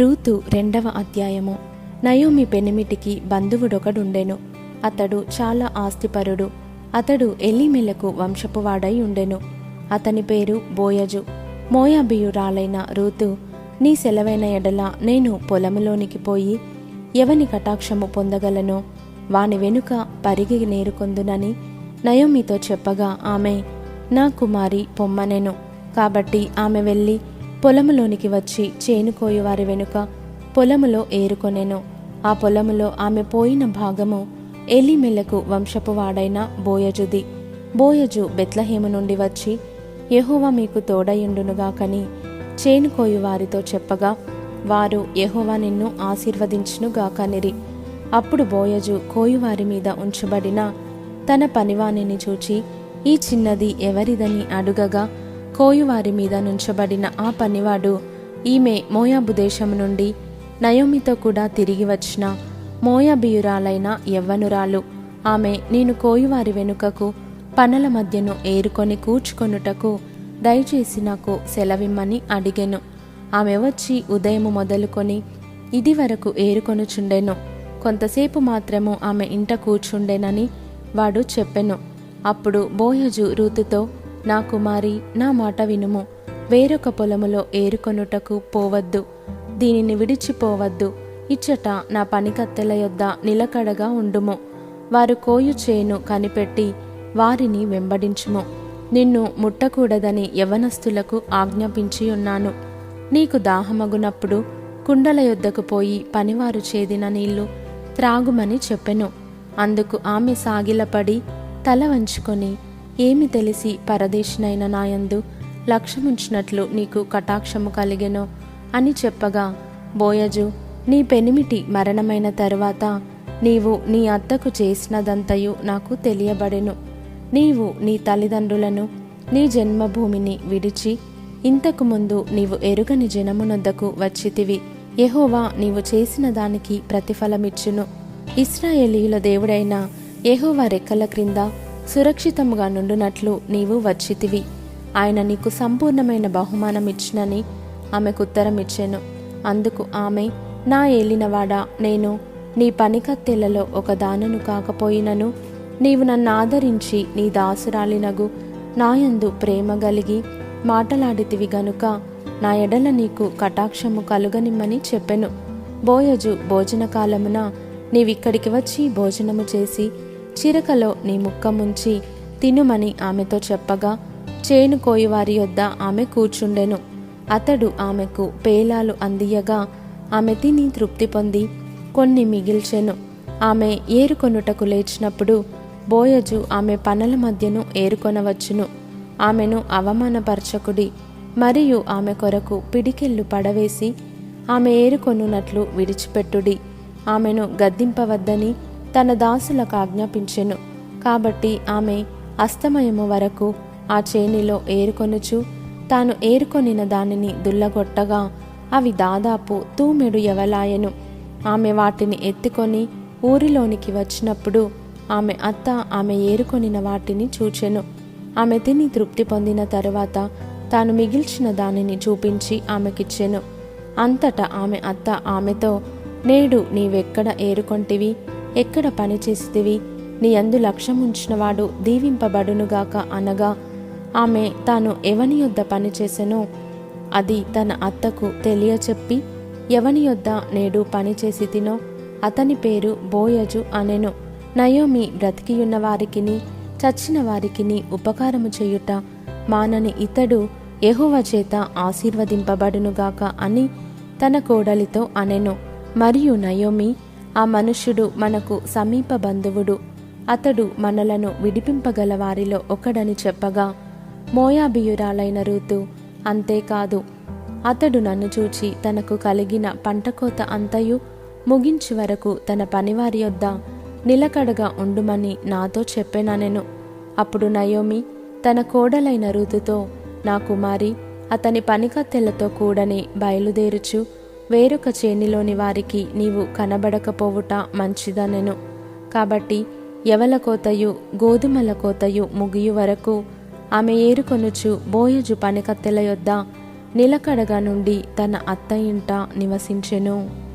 Ruth రెండవ అధ్యాయము. Naomi పెనిమిటికి బంధువుడొకడుండెను. అతడు చాలా ఆస్తిపరుడు. అతడు ఎలిమెలకు వంశపువాడై ఉండెను అతని పేరు బోయజు. మోయాబియురాలైన రూతు నీ సెలవైన ఎడల నేను పొలములోనికి పోయి ఎవని కటాక్షము పొందగలను? వాని వెనుక పరిగి నేరుకొందునని నయోమితో చెప్పగా ఆమె నా కుమారి పొమ్మనెను. కాబట్టి ఆమె వెళ్ళి పొలములోనికి వచ్చి చేనుకోయి వారి వెనుక పొలములో ఏరుకొనెను. ఆ పొలములో ఆమె పోయిన భాగము ఎలిమెలకు వంశపు వాడైన బోయజుది. బోయజు బెత్లహేము నుండి వచ్చి యహోవా మీకు తోడయుండునుగాకని చేనుకోయు వారితో చెప్పగా వారు యెహోవా నిన్ను ఆశీర్వదించునుగాకనిరి. అప్పుడు బోయజు కోయువారి మీద ఉంచబడిన తన పనివానిని చూచి ఈ చిన్నది ఎవరిదని అడుగగా కోయువారి మీద నుంచబడిన ఆ పనివాడు ఈమె మోయాబు దేశం నుండి నయోమితో కూడా తిరిగి వచ్చిన మోయాబియురాలైన యవ్వనురాలు. ఆమె నేను కోయువారి వెనుకకు పనల మధ్యను ఏరుకొని కూర్చుకొనుటకు దయచేసి నాకు సెలవిమ్మని అడిగెను. ఆమె వచ్చి ఉదయము మొదలుకొని ఇది వరకు ఏరుకొనుచుండెను. కొంతసేపు మాత్రము ఆమె ఇంట కూర్చుండెనని వాడు చెప్పెను. అప్పుడు బోయజు రూతుతో నా కుమారి నా మాట వినుము. వేరొక పొలములో ఏరుకొనుటకు పోవద్దు. దీనిని విడిచిపోవద్దు. ఇచ్చట నా పనికత్తెల యొద్ద నిలకడగా ఉండుము. వారు కోయు చేను కనిపెట్టి వారిని వెంబడించుము. నిన్ను ముట్టకూడదని యవనస్తులకు ఆజ్ఞాపించి ఉన్నాను. నీకు దాహమగునప్పుడు కుండల యొద్దకు పోయి పనివారు చేదిన నీళ్ళు త్రాగుమని చెప్పెను. అందుకు ఆమె సాగిలపడి తల వంచుకొని ఏమి తెలిసి పరదేశినైన నాయందు లక్ష్యముంచినట్లు నీకు కటాక్షము కలిగెనో అని చెప్పగా బోయజు నీ పెనిమిటి మరణమైన తరువాత నీవు నీ అత్తకు చేసినదంతయు నాకు తెలియబడెను. నీవు నీ తల్లిదండ్రులను నీ జన్మభూమిని విడిచి ఇంతకు ముందు నీవు ఎరుగని జనమునొద్దకు వచ్చితివి. యహోవా నీవు చేసిన దానికి ప్రతిఫలమిచ్చును. ఇస్రాయేలీయుల దేవుడైన యహోవా రెక్కల క్రింద సురక్షితముగా నుండునట్లు నీవు వచ్చితివి. ఆయన నీకు సంపూర్ణమైన బహుమానం ఇచ్చినని ఆమెకు ఉత్తరం ఇచ్చాను అందుకు ఆమె నా ఏలినవాడా నేను నీ పనికత్తెలలో ఒక దానను కాకపోయినను నీవు నన్ను ఆదరించి నీ దాసురాలినగు నాయందు ప్రేమ కలిగి మాటలాడితివి గనుక నా ఎడల నీకు కటాక్షము కలుగనిమ్మని చెప్పెను. బోయజు భోజన కాలమున నీవిక్కడికి వచ్చి భోజనము చేసి చిరకలో నీ ముక్క ముంచి తినుమని ఆమెతో చెప్పగా చేను కోయివారి యొద్ద ఆమె కూర్చుండెను. అతడు ఆమెకు పేలాలు అందియగా ఆమె తిని తృప్తి పొంది కొన్ని మిగిల్చెను. ఆమె ఏరుకొనుటకు లేచినప్పుడు బోయజు ఆమె పనుల మధ్యను ఏరుకొనవచ్చును. ఆమెను అవమానపరచకుడి మరియు ఆమె కొరకు పిడికెళ్ళు పడవేసి ఆమె ఏరుకొనున్నట్లు విడిచిపెట్టుడి. ఆమెను గద్దింపవద్దని తన దాసులకు ఆజ్ఞాపించెను. కాబట్టి ఆమె అస్తమయము వరకు ఆ చేనిలో ఏరుకొనుచు తాను ఏరుకొనిన దానిని దుల్లగొట్టగా అవి దాదాపు తూమెడు ఎవలాయెను. ఆమె వాటిని ఎత్తుకొని ఊరిలోనికి వచ్చినప్పుడు ఆమె అత్త ఆమె ఏరుకొనిన వాటిని చూచెను. ఆమె తిని తృప్తి పొందిన తరువాత తాను మిగిల్చిన దానిని చూపించి ఆమెకిచ్చెను. అంతటా ఆమె అత్త ఆమెతో నేడు నీవెక్కడ ఏరుకొంటివి? ఎక్కడ పని చేసిదివి నీ అందు లక్ష్యముంచినవాడు దీవింపబడునుగాక అనగా ఆమె తాను ఎవని యొద్ద పనిచేసెనో అది తన అత్తకు తెలియచెప్పి ఎవని యొద్ద నేడు పనిచేసి తినో అతని పేరు బోయజు అనెను. నయోమి బ్రతికియున్న వారికిని చచ్చిన వారికిని ఉపకారము చేయుట మానని ఇతడు యెహోవ చేత ఆశీర్వదింపబడునుగాక అని తన కోడలితో అనెను. మరియు నయోమి ఆ మనుష్యుడు మనకు సమీప బంధువుడు. అతడు మనలను విడిపింపగల వారిలో ఒకడని చెప్పగా మోయాబియురాలైన రూతు అంతేకాదు. అతడు నన్ను చూచి తనకు కలిగిన పంటకోత అంతయు ముగించి వరకు తన పనివారి యొద్ద నిలకడగా ఉండుమని నాతో చెప్పెననెను. అప్పుడు నయోమి తన కోడలైన రూతుతో నా కుమారి అతని పనికత్తెలతో కూడని బయలుదేరుచు వేరొక చేనిలోని వారికి నీవు కనబడకపోవుట మంచిదనెను. కాబట్టి ఎవల కోతయు గోధుమల కోతయు ముగియు వరకు ఆమె ఏరుకొనుచు బోయజు పనికత్తెల యొద్ద నిలకడగా నుండి తన అత్త ఇంట నివసించెను.